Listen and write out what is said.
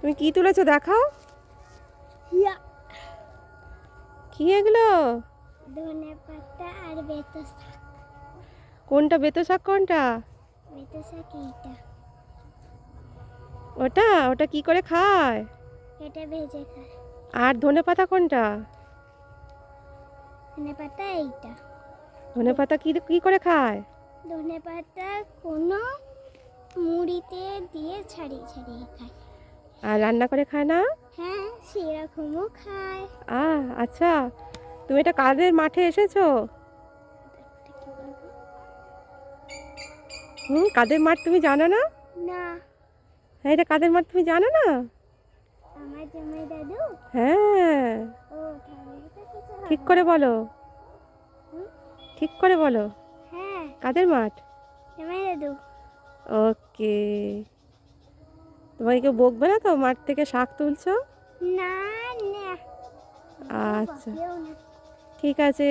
তুমি কি তুলেছো দেখাও। কি এগুলো? ধনে পাতা আর বেতো শাক। কোনটা বেতো শাক কোনটা? বেতো শাক এইটা। ওটা? ওটা কি করে খায়? এটা ভেজে খায়। আর ধনে পাতা কোনটা? ধনে পাতা এইটা। ধনে পাতা কি কি করে খায়? ধনে পাতা কোনো মুড়িতে দিয়ে ছাড়িয়ে ছাড়িয়ে খায়। আর রান্না করে খায় না? হ্যাঁ সেরকমও খায়। আ আচ্ছা। তুমি এটা কাদের মাঠে এসেছ? হুম কাদের মাঠ তুমি জানো না? না। হ্যাঁ এটা কাদের মাঠ তুমি জানো না? আমার জামাই দাদু? হ্যাঁ। ও ঠিক করে বলো। ঠিক করে বলো। হ্যাঁ। কাদের মাঠ? জামাই দাদু। ওকে তোমাকে কেউ বকবে না তো? মাঠ থেকে শাক তুলছো? না না। আচ্ছা। ঠিক আছে।